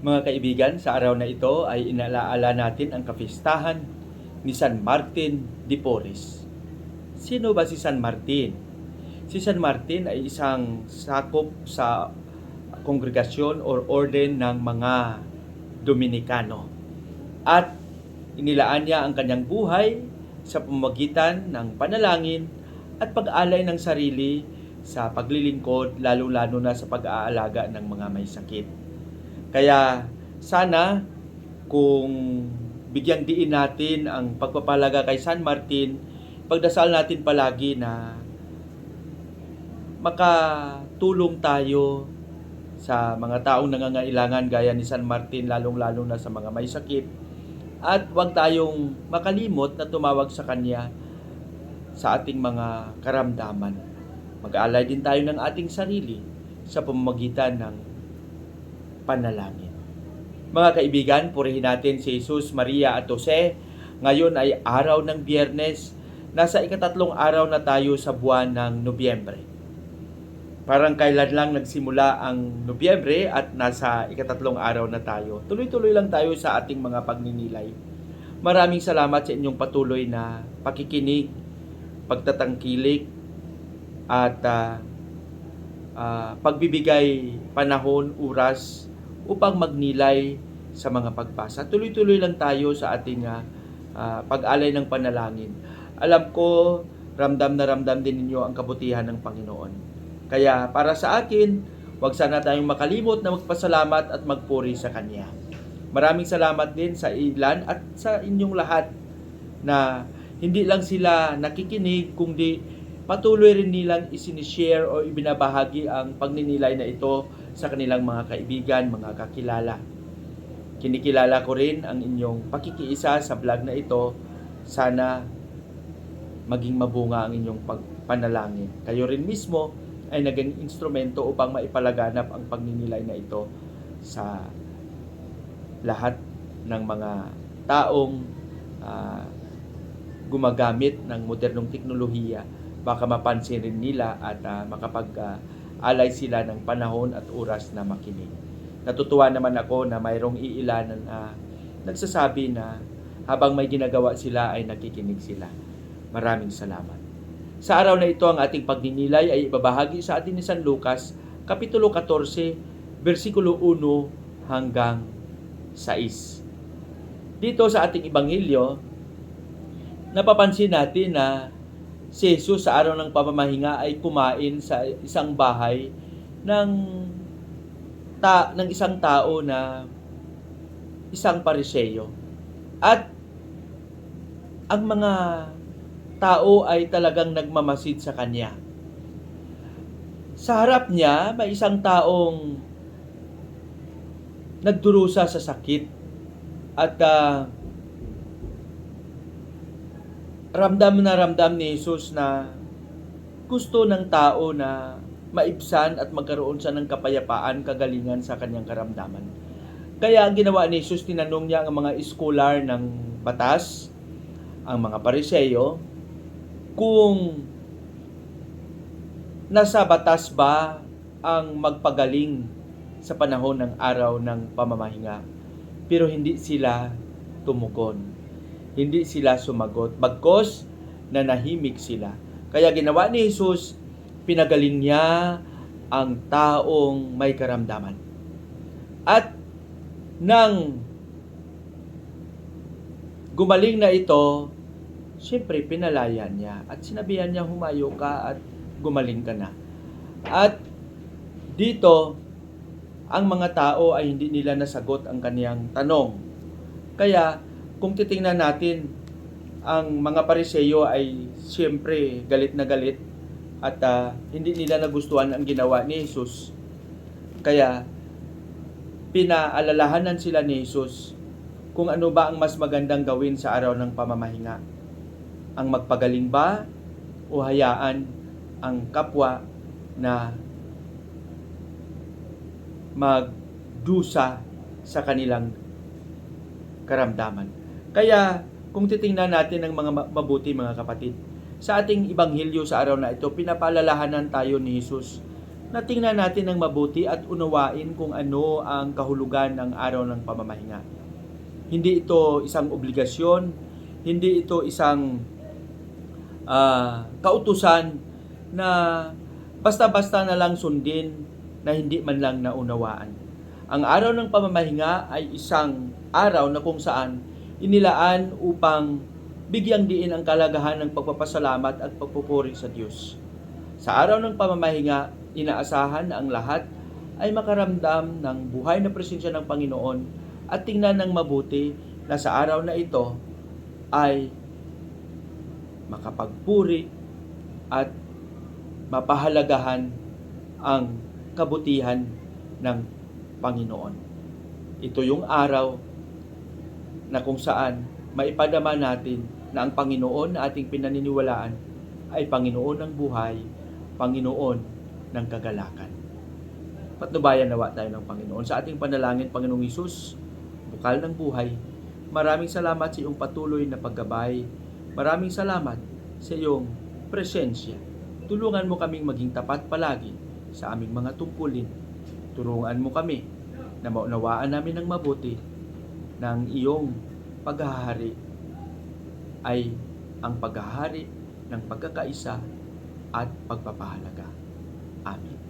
Mga kaibigan, sa araw na ito ay inalaala natin ang kapistahan ni San Martin de Porres. Sino ba si San Martin? Si San Martin ay isang sakop sa kongregasyon or orden ng mga Dominikano. At inilaan niya ang kanyang buhay sa pamamagitan ng panalangin at pag-alay ng sarili sa paglilingkod, lalo-lalo na sa pag-aalaga ng mga may sakit. Kaya sana kung bigyang diin natin ang pagpapalaga kay San Martin, pagdasal natin palagi na makatulong tayo sa mga taong nangangailangan gaya ni San Martin, lalong-lalo na sa mga may sakit. At huwag tayong makalimot na tumawag sa Kanya sa ating mga karamdaman. Mag-aalay din tayo ng ating sarili sa pamamagitan ng panalangin. Mga kaibigan, purihin natin si Jesus, Maria at Jose. Ngayon ay araw ng biyernes. Nasa ikatatlong araw na tayo sa buwan ng Nobyembre. Parang kailan lang nagsimula ang Nobyembre at nasa ikatatlong araw na tayo. Tuloy-tuloy lang tayo sa ating mga pagninilay. Maraming salamat sa inyong patuloy na pakikinig, pagtatangkilik, at ah, ah, pagbibigay panahon, oras upang magnilay sa mga pagbasa. Tuloy-tuloy lang tayo sa ating ah, pag-alay ng panalangin. Alam ko, ramdam na ramdam din ninyo ang kabutihan ng Panginoon. Kaya para sa akin, huwag sana tayong makalimot na magpasalamat at magpuri sa Kanya. Maraming salamat din sa ilan at sa inyong lahat na hindi lang sila nakikinig, kundi patuloy rin nilang isinishare o ibinabahagi ang pagninilay na ito sa kanilang mga kaibigan, mga kakilala. Kinikilala ko rin ang inyong pakikiisa sa vlog na ito. Sana maging mabunga ang inyong pagpanalangin. Kayo rin mismo ay naging instrumento upang maipalaganap ang pagninilay na ito sa lahat ng mga taong ah, gumagamit ng modernong teknolohiya baka mapansin rin nila at ah, makapag-alay sila ng panahon at oras na makinig. Natutuwa naman ako na mayroong iilanan na nagsasabi na habang may ginagawa sila ay nakikinig sila. Maraming salamat. Sa araw na ito ang ating pagninilay ay ibabahagi sa atin ni San Lucas, Kapitulo 14, versikulo 1 hanggang 6. Dito sa ating Ebanghelyo, napapansin natin na si Jesus sa araw ng pamamahinga ay kumain sa isang bahay ng ta ng isang tao na isang pariseyo. At ang mga tao ay talagang nagmamasid sa kanya. Sa harap niya, may isang taong nagdurusa sa sakit at ah, ramdam na ramdam ni Jesus na gusto ng tao na maibsan at magkaroon siya ng kapayapaan, kagalingan sa kanyang karamdaman. Kaya ang ginawa ni Jesus, tinanong niya ang mga iskolar ng batas, ang mga pariseyo, kung nasa batas ba ang magpagaling sa panahon ng araw ng pamamahinga. Pero hindi sila tumugon. Hindi sila sumagot. Bagkos, nanahimik sila. Kaya ginawa ni Jesus, pinagaling niya ang taong may karamdaman. At nang gumaling na ito, siyempre pinalayan niya at sinabihan niya humayo ka at gumaling ka na. At dito, ang mga tao ay hindi nila nasagot ang kaniyang tanong. Kaya, kung titingnan natin, ang mga pariseyo ay siyempre galit na galit at ah, hindi nila nagustuhan ang ginawa ni Jesus. Kaya, pinaalalahanan sila ni Jesus kung ano ba ang mas magandang gawin sa araw ng pamamahinga. Ang magpagaling ba o hayaan ang kapwa na magdusa sa kanilang karamdaman. Kaya kung titingnan natin ang mga ma- mabuti mga kapatid, sa ating ibanghilyo sa araw na ito, pinapaalalahanan tayo ni Jesus na tingnan natin ng mabuti at unawain kung ano ang kahulugan ng araw ng pamamahinga. Hindi ito isang obligasyon, hindi ito isang ah, kautusan na basta-basta na lang sundin na hindi man lang naunawaan. Ang araw ng pamamahinga ay isang araw na kung saan inilaan upang bigyang diin ang kalagahan ng pagpapasalamat at pagpupuri sa Diyos. Sa araw ng pamamahinga, inaasahan na ang lahat ay makaramdam ng buhay na presensya ng Panginoon at tingnan ng mabuti na sa araw na ito ay makapagpuri at mapahalagahan ang kabutihan ng Panginoon. Ito yung araw na kung saan maipadama natin na ang Panginoon na ating pinaniniwalaan ay Panginoon ng buhay, Panginoon ng kagalakan. Patnubayan nawa tayo ng Panginoon. Sa ating panalangin, Panginoong Isus, bukal ng buhay, maraming salamat sa iyong patuloy na paggabay. Maraming salamat sa iyong presensya. Tulungan mo kaming maging tapat palagi sa aming mga tungkulin. Tulungan mo kami na maunawaan namin ng mabuti ng iyong paghahari ay ang paghahari ng pagkakaisa at pagpapahalaga. Amen.